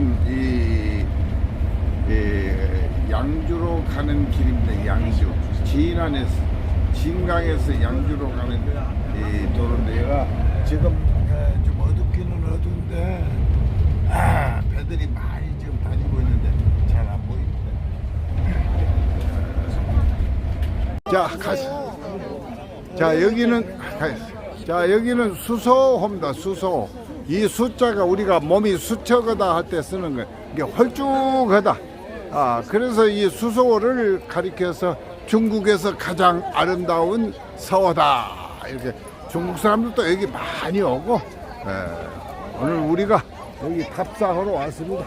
아름다운 이, 이 양주로 가는 길입니다. 양주. 진안에서 진강에서 양주로 가는 이 도로인데요. 지금 에, 좀 어둡기는 어두운데 아, 배들이 많이 지금 다니고 있는데 잘 안 보입니다. 자, 가시. 자, 여기는 가- 자, 여기는 수소호입니다. 수소. 이 숫자가 우리가 몸이 수척하다 할 때 쓰는 거예요. 이게 헐쭉하다. 아, 그래서 이 수소를 가리켜서 중국에서 가장 아름다운 서다. 이렇게 중국 사람들도 여기 많이 오고 예, 오늘 우리가 여기 탑사하러 왔습니다.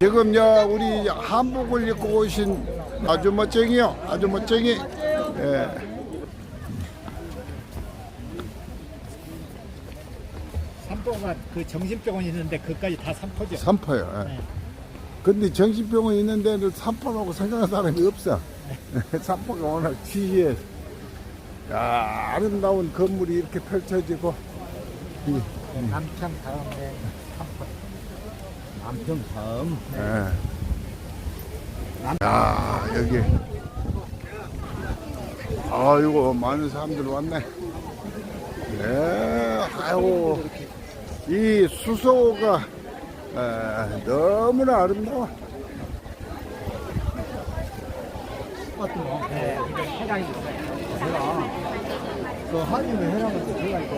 지금 요 우리 한복을 입고 오신 아주 멋쟁이요 아주 멋쟁이 예. 삼포가 그 정신병원 있는데 그까지 다 삼포죠. 삼포요 예. 네. 근데 정신병원 있는 데는 삼포라고 생각하는 사람이 없어 삼포가 워낙 지지해 야 아름다운 건물이 이렇게 펼쳐지고 이, 남편 다음에 삼포. 남평섬. 예. 야 여기 아이고 많은 사람들 왔네 네 아이고 이 수소가 에, 너무나 아름다워. 네, 이게 해당이. 그 한림의 해랑은 제가 그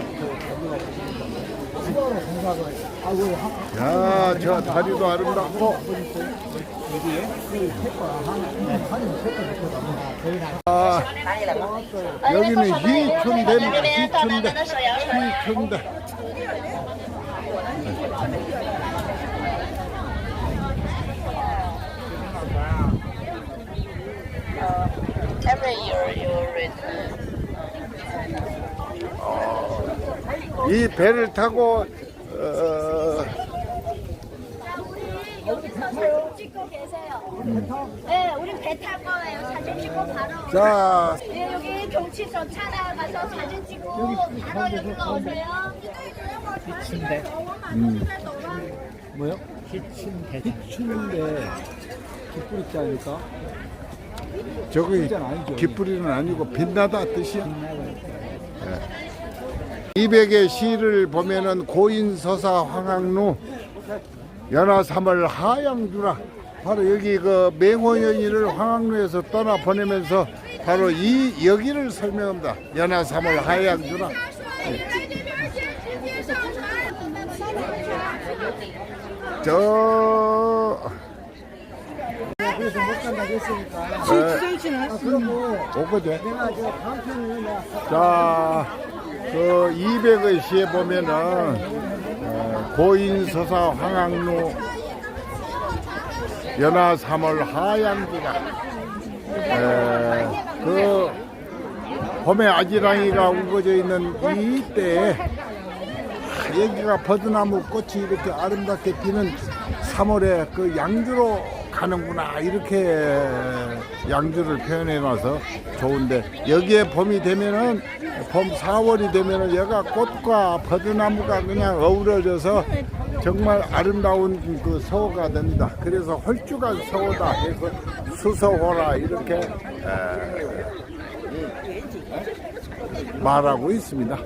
수도로 공사를 아이고 야 저 다리도 아름답고. 아, 여기는 희춘대입니다 희춘대 희춘대 every year you return. 이 배를 타고 어, 찍고 계세요. 네, 우리 배 탈 거예요. 사진 찍고 바로. 자 경치 좋잖아요. 가서 사진 찍고 바로 여기로 오세요. 희춘대. 뭐요? 희춘대. 추운데 깃불 있지 않을까? 저기 아니죠. 깃뿌리는 아니고 빛나다 뜻이야. 200의 시를 보면은 고인 서사 황학루 연하 3월 하양주라 바로 여기 그 맹호연이를 황학루에서 떠나 보내면서 바로 이 여기를 설명합니다. 연하 3월 하양주라. 저 그래서 못. 아, 저 다음 편을 내가 자, 그 200의 시에 보면은 어, 고인서사 황학루 연하 3월 하양기가 에, 그 봄에 아지랑이가 우거져 있는 이때에 아, 여기가 버드나무 꽃이 이렇게 아름답게 피는 3월에 그 양주로 가는구나 이렇게 양주를 표현해 놔서 좋은데 여기에 봄이 되면은 봄 4월이 되면은 여가 꽃과 버드나무가 그냥 어우러져서 정말 아름다운 그 서호가 됩니다. 그래서 헐쭉한 서호다 해서 수서호라 이렇게 에, 말하고 있습니다.